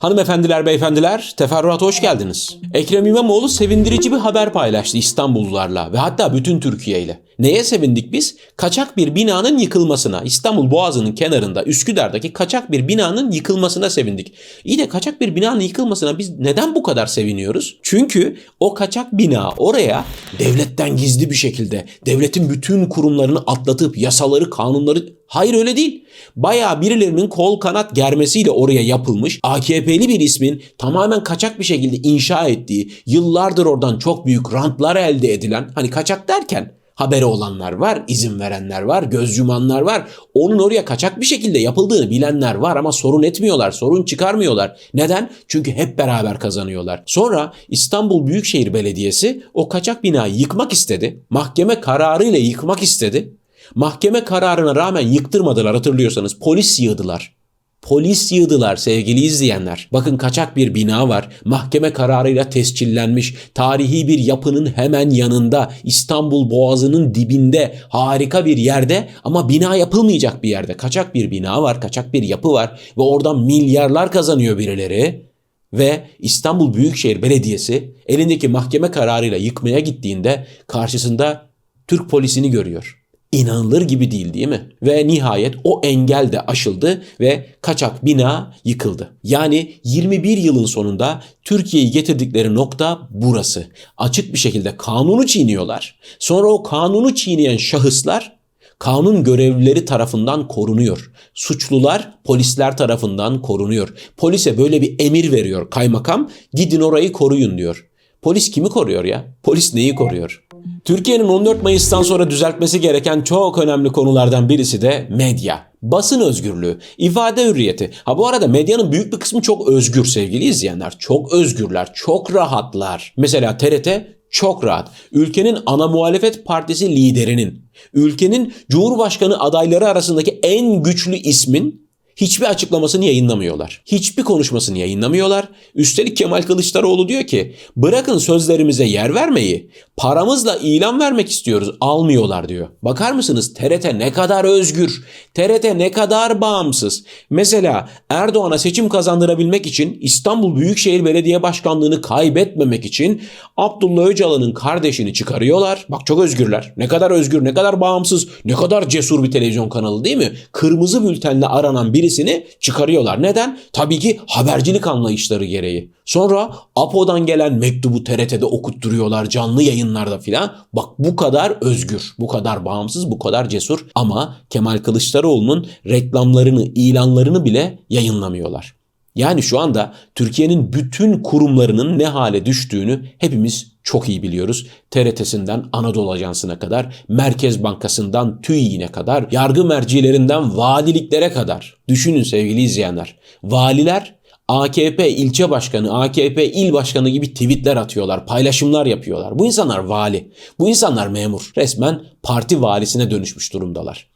Hanımefendiler, beyefendiler, teferruata hoş geldiniz. Ekrem İmamoğlu sevindirici bir haber paylaştı İstanbullularla ve hatta bütün Türkiye ile. Neye sevindik biz? Kaçak bir binanın yıkılmasına, İstanbul Boğazı'nın kenarında, Üsküdar'daki kaçak bir binanın yıkılmasına sevindik. İyi de kaçak bir binanın yıkılmasına biz neden bu kadar seviniyoruz? Çünkü o kaçak bina oraya devletten gizli bir şekilde, devletin bütün kurumlarını atlatıp yasaları, kanunları Hayır öyle değil. Bayağı birilerinin kol kanat germesiyle oraya yapılmış AKP'li bir ismin tamamen kaçak bir şekilde inşa ettiği, yıllardır oradan çok büyük rantlar elde edilen, hani kaçak derken haberi olanlar var, izin verenler var, göz yumanlar var. Onun oraya kaçak bir şekilde yapıldığını bilenler var ama sorun etmiyorlar, sorun çıkarmıyorlar. Neden? Çünkü hep beraber kazanıyorlar. Sonra İstanbul Büyükşehir Belediyesi o kaçak binayı yıkmak istedi. Mahkeme kararıyla yıkmak istedi. Mahkeme kararına rağmen yıktırmadılar hatırlıyorsanız. Polis yığdılar. Polis yığdılar sevgili izleyenler. Bakın kaçak bir bina var. Mahkeme kararıyla tescillenmiş. Tarihi bir yapının hemen yanında. İstanbul Boğazı'nın dibinde. Harika bir yerde ama bina yapılmayacak bir yerde. Kaçak bir bina var. Kaçak bir yapı var. Ve oradan milyarlar kazanıyor birileri. Ve İstanbul Büyükşehir Belediyesi elindeki mahkeme kararıyla yıkmaya gittiğinde karşısında Türk polisini görüyor. İnanılır gibi değil değil mi? Ve nihayet o engel de aşıldı ve kaçak bina yıkıldı. Yani 21 yılın sonunda Türkiye'yi getirdikleri nokta burası. Açık bir şekilde kanunu çiğniyorlar. Sonra o kanunu çiğneyen şahıslar kanun görevlileri tarafından korunuyor. Suçlular polisler tarafından korunuyor. Polise böyle bir emir veriyor kaymakam gidin orayı koruyun diyor. Polis kimi koruyor ya? Polis neyi koruyor? Türkiye'nin 14 Mayıs'tan sonra düzeltmesi gereken çok önemli konulardan birisi de medya. Basın özgürlüğü, ifade hürriyeti. Ha bu arada medyanın büyük bir kısmı çok özgür sevgili izleyenler. Çok özgürler, çok rahatlar. Mesela TRT çok rahat. Ülkenin ana muhalefet partisi liderinin, ülkenin cumhurbaşkanı adayları arasındaki en güçlü ismin hiçbir açıklamasını yayınlamıyorlar. Hiçbir konuşmasını yayınlamıyorlar. Üstelik Kemal Kılıçdaroğlu diyor ki bırakın sözlerimize yer vermeyi paramızla ilan vermek istiyoruz almıyorlar diyor. Bakar mısınız TRT ne kadar özgür, TRT ne kadar bağımsız. Mesela Erdoğan'a seçim kazandırabilmek için İstanbul Büyükşehir Belediye Başkanlığı'nı kaybetmemek için Abdullah Öcalan'ın kardeşini çıkarıyorlar. Bak çok özgürler. Ne kadar özgür, ne kadar bağımsız, ne kadar cesur bir televizyon kanalı değil mi? Kırmızı bültenle aranan birisini çıkarıyorlar. Neden? Tabii ki habercilik anlayışları gereği. Sonra APO'dan gelen mektubu TRT'de okutturuyorlar canlı yayınlarda filan. Bak bu kadar özgür, bu kadar bağımsız, bu kadar cesur ama Kemal Kılıçdaroğlu'nun reklamlarını, ilanlarını bile yayınlamıyorlar. Yani şu anda Türkiye'nin bütün kurumlarının ne hale düştüğünü hepimiz çok iyi biliyoruz. TRT'sinden Anadolu Ajansı'na kadar, Merkez Bankası'ndan TÜİ'ne kadar, yargı mercilerinden valiliklere kadar. Düşünün sevgili izleyenler. Valiler AKP ilçe başkanı, AKP il başkanı gibi tweetler atıyorlar, paylaşımlar yapıyorlar. Bu insanlar vali, bu insanlar memur. Resmen parti valisine dönüşmüş durumdalar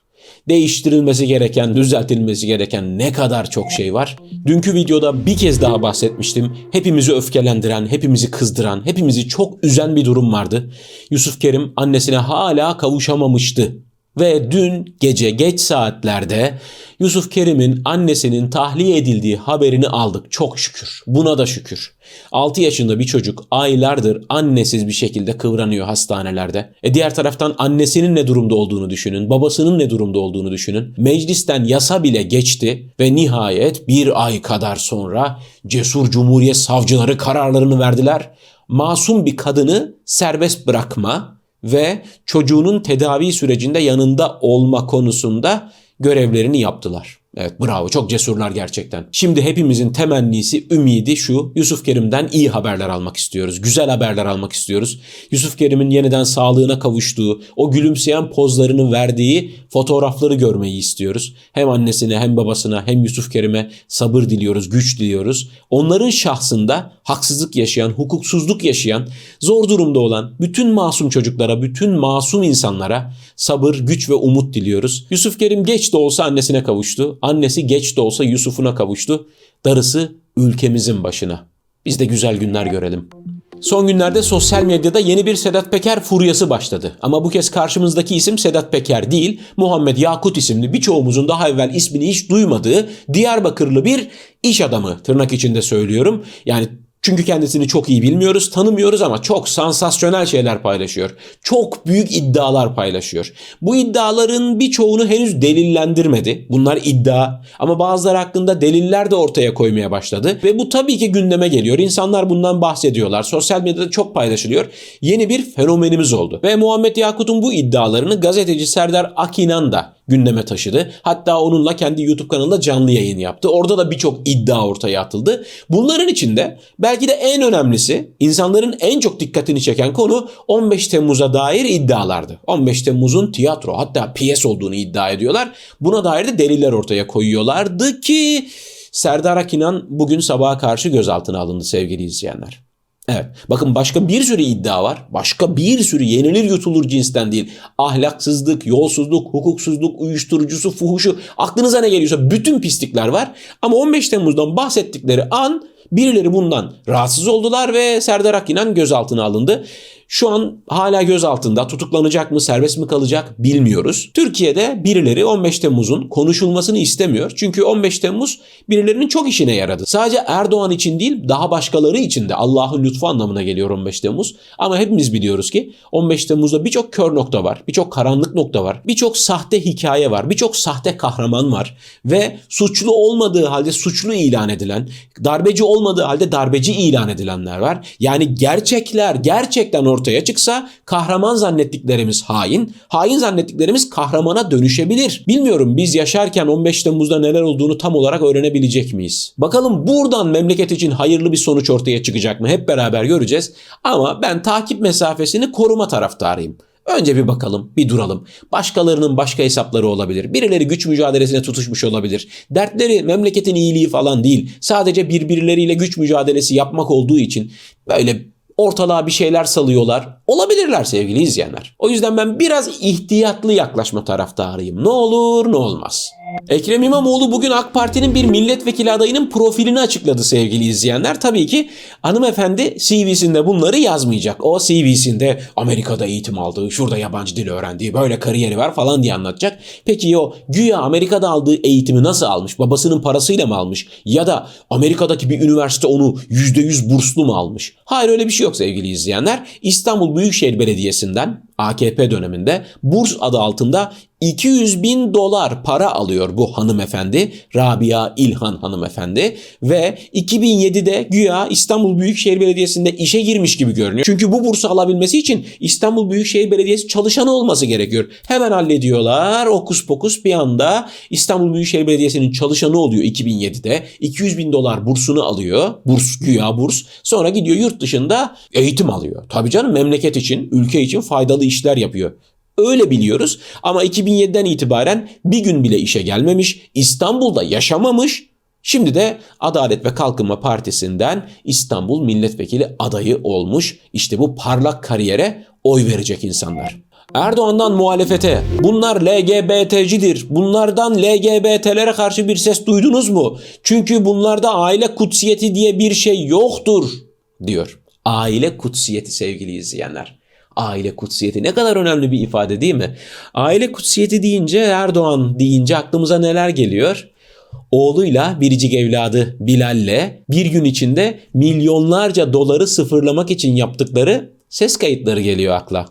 değiştirilmesi gereken, düzeltilmesi gereken ne kadar çok şey var. Dünkü videoda bir kez daha bahsetmiştim. Hepimizi öfkelendiren, hepimizi kızdıran, hepimizi çok üzen bir durum vardı. Yusuf Kerim annesine hala kavuşamamıştı. Ve dün gece geç saatlerde Yusuf Kerim'in annesinin tahliye edildiği haberini aldık. Çok şükür. Buna da şükür. 6 yaşında bir çocuk aylardır annesiz bir şekilde kıvranıyor hastanelerde. E diğer taraftan annesinin ne durumda olduğunu düşünün. Babasının ne durumda olduğunu düşünün. Meclisten yasa bile geçti ve nihayet bir ay kadar sonra cesur cumhuriyet savcıları kararlarını verdiler. Masum bir kadını serbest bırakma ve çocuğunun tedavi sürecinde yanında olma konusunda görevlerini yaptılar. Evet bravo çok cesurlar gerçekten. Şimdi hepimizin temennisi, ümidi şu. Yusuf Kerim'den iyi haberler almak istiyoruz. Güzel haberler almak istiyoruz. Yusuf Kerim'in yeniden sağlığına kavuştuğu, o gülümseyen pozlarını verdiği fotoğrafları görmeyi istiyoruz. Hem annesine hem babasına hem Yusuf Kerim'e sabır diliyoruz, güç diliyoruz. Onların şahsında haksızlık yaşayan, hukuksuzluk yaşayan, zor durumda olan bütün masum çocuklara, bütün masum insanlara sabır, güç ve umut diliyoruz. Yusuf Kerim geç de olsa annesine kavuştu. Annesi geç de olsa Yusuf'una kavuştu. Darısı ülkemizin başına. Biz de güzel günler görelim. Son günlerde sosyal medyada yeni bir Sedat Peker furyası başladı. Ama bu kez karşımızdaki isim Sedat Peker değil, Muhammed Yakut isimli birçoğumuzun daha evvel ismini hiç duymadığı Diyarbakırlı bir iş adamı tırnak içinde söylüyorum. Yani çünkü kendisini çok iyi bilmiyoruz, tanımıyoruz ama çok sansasyonel şeyler paylaşıyor. Çok büyük iddialar paylaşıyor. Bu iddiaların birçoğunu henüz delillendirmedi. Bunlar iddia ama bazıları hakkında deliller de ortaya koymaya başladı. Ve bu tabii ki gündeme geliyor. İnsanlar bundan bahsediyorlar. Sosyal medyada çok paylaşılıyor. Yeni bir fenomenimiz oldu. Ve Muhammed Yakut'un bu iddialarını gazeteci Serdar Akinan da gündeme taşıdı. Hatta onunla kendi YouTube kanalında canlı yayın yaptı. Orada da birçok iddia ortaya atıldı. Bunların içinde belki de en önemlisi insanların en çok dikkatini çeken konu 15 Temmuz'a dair iddialardı. 15 Temmuz'un tiyatro hatta piyes olduğunu iddia ediyorlar. Buna dair de deliller ortaya koyuyorlardı ki Serdar Akinan bugün sabaha karşı gözaltına alındı sevgili izleyenler. Evet. Bakın başka bir sürü iddia var. Başka bir sürü yenilir yutulur cinsten değil. Ahlaksızlık, yolsuzluk, hukuksuzluk, uyuşturucusu, fuhuşu aklınıza ne geliyorsa bütün pislikler var. Ama 15 Temmuz'dan bahsettikleri an birileri bundan rahatsız oldular ve Serdar Akinan gözaltına alındı. Şu an hala gözaltında tutuklanacak mı serbest mi kalacak bilmiyoruz. Türkiye'de birileri 15 Temmuz'un konuşulmasını istemiyor. Çünkü 15 Temmuz birilerinin çok işine yaradı. Sadece Erdoğan için değil daha başkaları için de Allah'ın lütfu anlamına geliyor 15 Temmuz. Ama hepimiz biliyoruz ki 15 Temmuz'da birçok kör nokta var. Birçok karanlık nokta var. Birçok sahte hikaye var. Birçok sahte kahraman var. Ve suçlu olmadığı halde suçlu ilan edilen, darbeci olmadığı halde darbeci ilan edilenler var. Yani gerçekler gerçekten ortaya çıksa kahraman zannettiklerimiz hain, hain zannettiklerimiz kahramana dönüşebilir. Bilmiyorum biz yaşarken 15 Temmuz'da neler olduğunu tam olarak öğrenebilecek miyiz? Bakalım buradan memleket için hayırlı bir sonuç ortaya çıkacak mı? Hep beraber göreceğiz. Ama ben takip mesafesini koruma taraftarıyım. Önce bir bakalım, bir duralım. Başkalarının başka hesapları olabilir. Birileri güç mücadelesine tutuşmuş olabilir. Dertleri memleketin iyiliği falan değil. Sadece birbirleriyle güç mücadelesi yapmak olduğu için böyle ortalığa bir şeyler salıyorlar. Olabilirler sevgili izleyenler. O yüzden ben biraz ihtiyatlı yaklaşma taraftarıyım. Ne olur ne olmaz. Ekrem İmamoğlu bugün AK Parti'nin bir milletvekili adayının profilini açıkladı sevgili izleyenler. Tabii ki hanımefendi CV'sinde bunları yazmayacak. O CV'sinde Amerika'da eğitim aldığı, şurada yabancı dil öğrendiği, böyle kariyeri var falan diye anlatacak. Peki o güya Amerika'da aldığı eğitimi nasıl almış? Babasının parasıyla mı almış? Ya da Amerika'daki bir üniversite onu %100 burslu mu almış? Hayır öyle bir şey yok sevgili izleyenler. İstanbul Büyükşehir Belediyesi'nden AKP döneminde burs adı altında 200 bin dolar para alıyor bu hanımefendi Rabia İlhan hanımefendi ve 2007'de güya İstanbul Büyükşehir Belediyesi'nde işe girmiş gibi görünüyor. Çünkü bu bursu alabilmesi için İstanbul Büyükşehir Belediyesi çalışanı olması gerekiyor. Hemen hallediyorlar okus pokus bir anda İstanbul Büyükşehir Belediyesi'nin çalışanı oluyor 2007'de 200 bin dolar bursunu alıyor burs güya burs sonra gidiyor yurt dışında eğitim alıyor. Tabii canım memleket için ülke için faydalı işler yapıyor. Öyle biliyoruz ama 2007'den itibaren bir gün bile işe gelmemiş, İstanbul'da yaşamamış. Şimdi de Adalet ve Kalkınma Partisi'nden İstanbul milletvekili adayı olmuş. İşte bu parlak kariyere oy verecek insanlar. Erdoğan'dan muhalefete bunlar LGBT'cidir. Bunlardan LGBT'lere karşı bir ses duydunuz mu? Çünkü bunlarda aile kutsiyeti diye bir şey yoktur diyor. Aile kutsiyeti sevgili izleyenler. Aile kutsiyeti ne kadar önemli bir ifade değil mi? Aile kutsiyeti deyince Erdoğan deyince aklımıza neler geliyor? Oğluyla biricik evladı Bilal'le bir gün içinde milyonlarca doları sıfırlamak için yaptıkları ses kayıtları geliyor akla.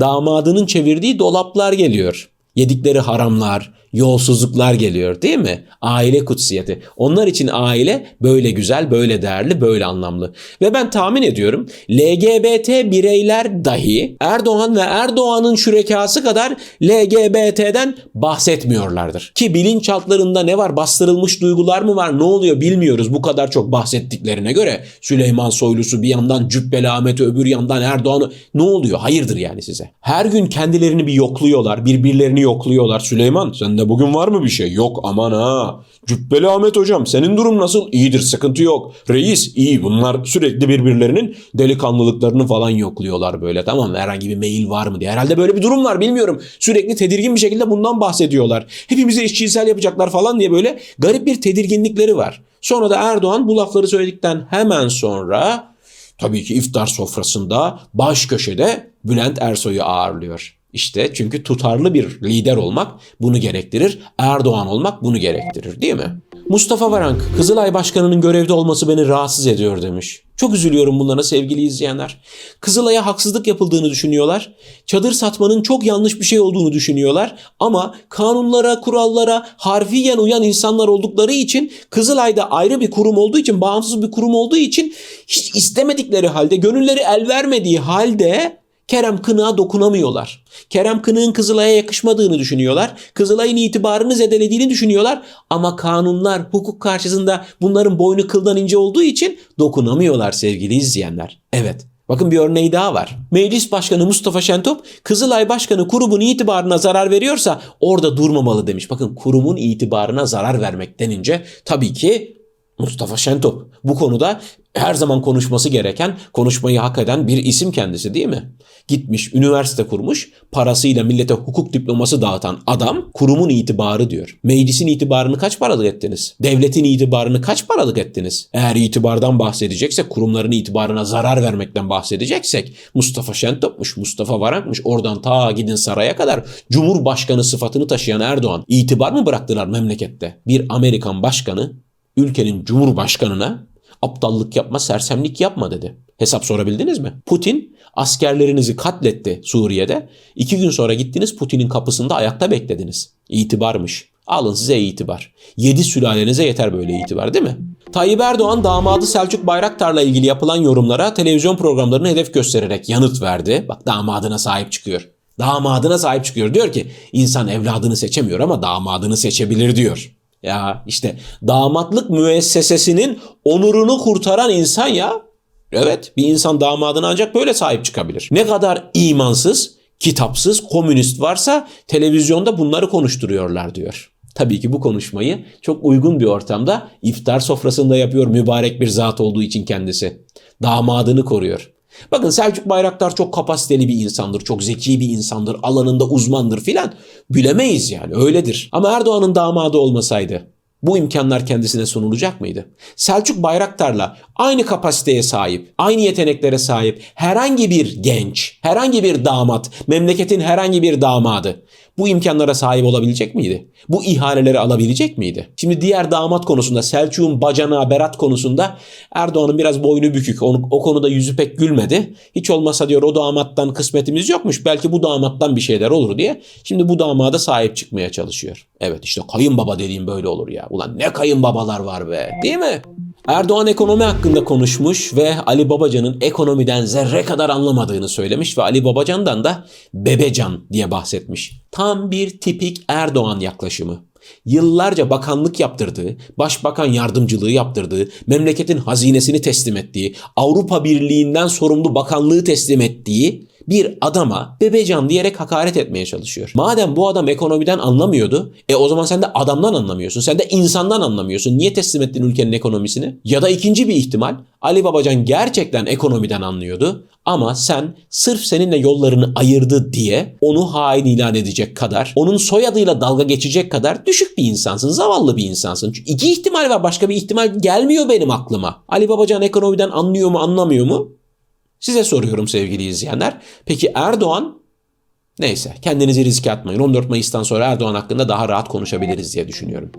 Damadının çevirdiği dolaplar geliyor. Yedikleri haramlar, yolsuzluklar geliyor değil mi? Aile kutsiyeti. Onlar için aile böyle güzel, böyle değerli, böyle anlamlı. Ve ben tahmin ediyorum LGBT bireyler dahi Erdoğan ve Erdoğan'ın şürekası kadar LGBT'den bahsetmiyorlardır. Ki bilinçaltlarında ne var? Bastırılmış duygular mı var? Ne oluyor bilmiyoruz bu kadar çok bahsettiklerine göre. Süleyman Soylusu bir yandan Cübbeli Ahmet'i öbür yandan Erdoğan'ı ne oluyor? Hayırdır yani size. Her gün kendilerini bir yokluyorlar, birbirlerini yokluyorlar. Süleyman sen de bugün var mı bir şey? Yok aman ha. Cübbeli Ahmet hocam senin durum nasıl? İyidir sıkıntı yok. Reis iyi bunlar sürekli birbirlerinin delikanlılıklarını falan yokluyorlar böyle tamam mı? Herhangi bir mail var mı diye. Herhalde böyle bir durum var bilmiyorum. Sürekli tedirgin bir şekilde bundan bahsediyorlar. Hepimize eşcinsel yapacaklar falan diye böyle garip bir tedirginlikleri var. Sonra da Erdoğan bu lafları söyledikten hemen sonra Tabii ki iftar sofrasında baş köşede Bülent Ersoy'u ağırlıyor. İşte çünkü tutarlı bir lider olmak bunu gerektirir. Erdoğan olmak bunu gerektirir değil mi? Mustafa Varank, Kızılay Başkanı'nın görevde olması beni rahatsız ediyor demiş. Çok üzülüyorum bunlara sevgili izleyenler. Kızılay'a haksızlık yapıldığını düşünüyorlar. Çadır satmanın çok yanlış bir şey olduğunu düşünüyorlar. Ama kanunlara, kurallara harfiyen uyan insanlar oldukları için Kızılay'da ayrı bir kurum olduğu için, bağımsız bir kurum olduğu için hiç istemedikleri halde, gönülleri el vermediği halde Kerem Kınık'a dokunamıyorlar. Kerem Kınık'ın Kızılay'a yakışmadığını düşünüyorlar. Kızılay'ın itibarını zedelediğini düşünüyorlar. Ama kanunlar, hukuk karşısında bunların boynu kıldan ince olduğu için dokunamıyorlar sevgili izleyenler. Evet, Bakın bir örneği daha var. Meclis Başkanı Mustafa Şentop, Kızılay Başkanı kurumun itibarına zarar veriyorsa orada durmamalı demiş. Bakın kurumun itibarına zarar vermek denince tabii ki Mustafa Şentop bu konuda her zaman konuşması gereken, konuşmayı hak eden bir isim kendisi değil mi? Gitmiş, üniversite kurmuş, parasıyla millete hukuk diploması dağıtan adam kurumun itibarı diyor. Meclisin itibarını kaç paralık ettiniz? Devletin itibarını kaç paralık ettiniz? Eğer itibardan bahsedeceksek, kurumların itibarına zarar vermekten bahsedeceksek Mustafa Şentop'muş, Mustafa Varank'mış oradan ta gidin saraya kadar Cumhurbaşkanı sıfatını taşıyan Erdoğan itibar mı bıraktılar memlekette? Bir Amerikan başkanı ülkenin cumhurbaşkanına aptallık yapma, sersemlik yapma dedi. Hesap sorabildiniz mi? Putin askerlerinizi katletti Suriye'de. İki gün sonra gittiniz Putin'in kapısında ayakta beklediniz. İtibarmış. Alın size itibar. Yedi sülalenize yeter böyle itibar değil mi? Tayyip Erdoğan damadı Selçuk Bayraktar'la ilgili yapılan yorumlara televizyon programlarını hedef göstererek yanıt verdi. Bak damadına sahip çıkıyor. Damadına sahip çıkıyor. Diyor ki insan evladını seçemiyor ama damadını seçebilir diyor. Ya işte damatlık müessesesinin onurunu kurtaran insan ya. Evet bir insan damadına ancak böyle sahip çıkabilir. Ne kadar imansız, kitapsız, komünist varsa televizyonda bunları konuşturuyorlar diyor. Tabii ki bu konuşmayı çok uygun bir ortamda iftar sofrasında yapıyor mübarek bir zat olduğu için kendisi. Damadını koruyor. Bakın Selçuk Bayraktar çok kapasiteli bir insandır, çok zeki bir insandır, alanında uzmandır filan. Bilemeyiz yani öyledir. Ama Erdoğan'ın damadı olmasaydı bu imkanlar kendisine sunulacak mıydı? Selçuk Bayraktar'la aynı kapasiteye sahip, aynı yeteneklere sahip herhangi bir genç, herhangi bir damat, memleketin herhangi bir damadı bu imkanlara sahip olabilecek miydi? Bu ihaleleri alabilecek miydi? Şimdi diğer damat konusunda Selçuk'un bacana Berat konusunda Erdoğan'ın biraz boynu bükük. O, o konuda yüzü pek gülmedi. Hiç olmasa diyor o damattan kısmetimiz yokmuş. Belki bu damattan bir şeyler olur diye. Şimdi bu damada sahip çıkmaya çalışıyor. Evet işte kayınbaba dediğim böyle olur ya. Ulan ne kayınbabalar var be değil mi? Erdoğan ekonomi hakkında konuşmuş ve Ali Babacan'ın ekonomiden zerre kadar anlamadığını söylemiş ve Ali Babacan'dan da bebecan diye bahsetmiş. Tam bir tipik Erdoğan yaklaşımı. Yıllarca bakanlık yaptırdığı, başbakan yardımcılığı yaptırdığı, memleketin hazinesini teslim ettiği, Avrupa Birliği'nden sorumlu bakanlığı teslim ettiği bir adama bebecan diyerek hakaret etmeye çalışıyor. Madem bu adam ekonomiden anlamıyordu, e o zaman sen de adamdan anlamıyorsun. Sen de insandan anlamıyorsun. Niye teslim ettin ülkenin ekonomisini? Ya da ikinci bir ihtimal Ali Babacan gerçekten ekonomiden anlıyordu ama sen sırf seninle yollarını ayırdı diye onu hain ilan edecek kadar, onun soyadıyla dalga geçecek kadar düşük bir insansın, zavallı bir insansın. Çünkü iki ihtimal var, başka bir ihtimal gelmiyor benim aklıma. Ali Babacan ekonomiden anlıyor mu, anlamıyor mu? Size soruyorum sevgili izleyenler. Peki Erdoğan neyse kendinizi riske atmayın. 14 Mayıs'tan sonra Erdoğan hakkında daha rahat konuşabiliriz diye düşünüyorum.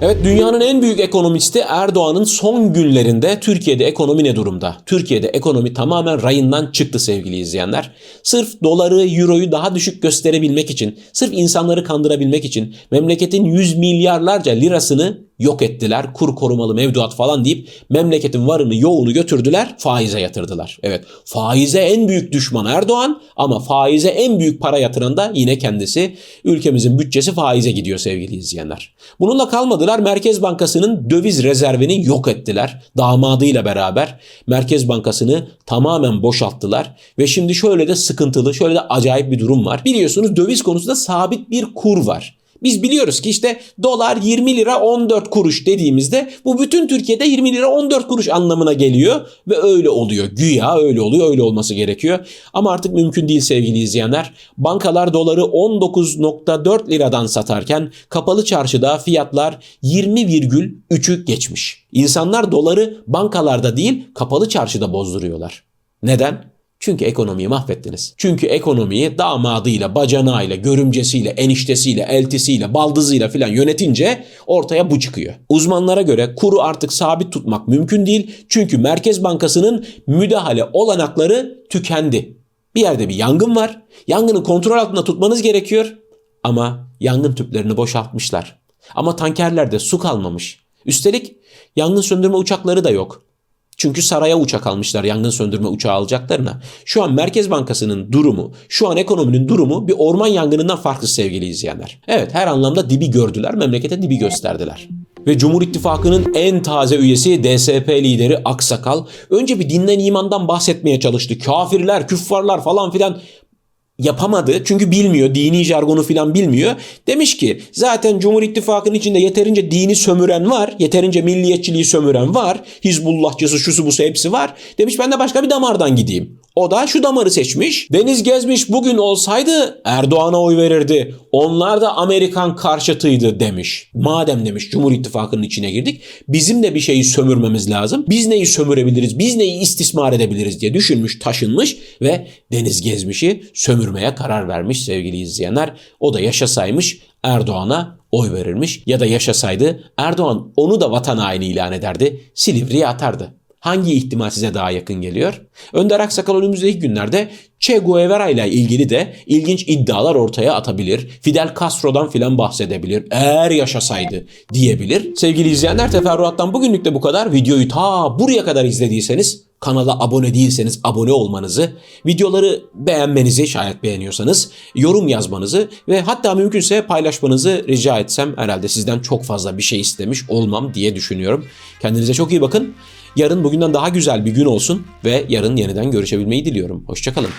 Evet dünyanın en büyük ekonomisti Erdoğan'ın son günlerinde Türkiye'de ekonomi ne durumda? Türkiye'de ekonomi tamamen rayından çıktı sevgili izleyenler. Sırf doları, euroyu daha düşük gösterebilmek için, sırf insanları kandırabilmek için memleketin yüz milyarlarca lirasını yok ettiler. Kur korumalı mevduat falan deyip memleketin varını yoğunu götürdüler faize yatırdılar. Evet faize en büyük düşman Erdoğan ama faize en büyük para yatıran da yine kendisi. Ülkemizin bütçesi faize gidiyor sevgili izleyenler. Bununla kalmadılar Merkez Bankası'nın döviz rezervini yok ettiler. Damadıyla beraber Merkez Bankası'nı tamamen boşalttılar. Ve şimdi şöyle de sıkıntılı şöyle de acayip bir durum var. Biliyorsunuz döviz konusunda sabit bir kur var. Biz biliyoruz ki işte dolar 20 lira 14 kuruş dediğimizde bu bütün Türkiye'de 20 lira 14 kuruş anlamına geliyor ve öyle oluyor. Güya öyle oluyor, öyle olması gerekiyor. Ama artık mümkün değil sevgili izleyenler. Bankalar doları 19.4 liradan satarken kapalı çarşıda fiyatlar 20,3'ü geçmiş. İnsanlar doları bankalarda değil kapalı çarşıda bozduruyorlar. Neden? Çünkü ekonomiyi mahvettiniz. Çünkü ekonomiyi damadıyla, bacanağıyla, görümcesiyle, eniştesiyle, eltisiyle, baldızıyla filan yönetince ortaya bu çıkıyor. Uzmanlara göre kuru artık sabit tutmak mümkün değil. Çünkü Merkez Bankası'nın müdahale olanakları tükendi. Bir yerde bir yangın var. Yangını kontrol altında tutmanız gerekiyor. Ama yangın tüplerini boşaltmışlar. Ama tankerlerde su kalmamış. Üstelik yangın söndürme uçakları da yok. Çünkü saraya uçak almışlar yangın söndürme uçağı alacaklarına. Şu an Merkez Bankası'nın durumu, şu an ekonominin durumu bir orman yangınından farksız sevgili izleyenler. Evet her anlamda dibi gördüler, memlekete dibi gösterdiler. Ve Cumhur İttifakı'nın en taze üyesi DSP lideri Aksakal önce bir dinden imandan bahsetmeye çalıştı. Kafirler, küffarlar falan filan yapamadı. Çünkü bilmiyor. Dini jargonu filan bilmiyor. Demiş ki zaten Cumhur İttifakı'nın içinde yeterince dini sömüren var. Yeterince milliyetçiliği sömüren var. Hizbullahçısı şusu busu hepsi var. Demiş ben de başka bir damardan gideyim. O da şu damarı seçmiş. Deniz Gezmiş bugün olsaydı Erdoğan'a oy verirdi. Onlar da Amerikan karşıtıydı demiş. Madem demiş Cumhur İttifakı'nın içine girdik. Bizim de bir şeyi sömürmemiz lazım. Biz neyi sömürebiliriz? Biz neyi istismar edebiliriz diye düşünmüş, taşınmış ve Deniz Gezmiş'i sömürmeye karar vermiş sevgili izleyenler. O da yaşasaymış Erdoğan'a oy verirmiş ya da yaşasaydı Erdoğan onu da vatan haini ilan ederdi. Silivri'ye atardı. Hangi ihtimal size daha yakın geliyor? Önder Aksakal önümüzdeki günlerde Che Guevara ile ilgili de ilginç iddialar ortaya atabilir. Fidel Castro'dan filan bahsedebilir. Eğer yaşasaydı diyebilir. Sevgili izleyenler teferruattan bugünlük de bu kadar. Videoyu ta buraya kadar izlediyseniz kanala abone değilseniz abone olmanızı, videoları beğenmenizi şayet beğeniyorsanız, yorum yazmanızı ve hatta mümkünse paylaşmanızı rica etsem herhalde sizden çok fazla bir şey istemiş olmam diye düşünüyorum. Kendinize çok iyi bakın. Yarın bugünden daha güzel bir gün olsun ve yarın yeniden görüşebilmeyi diliyorum. Hoşçakalın.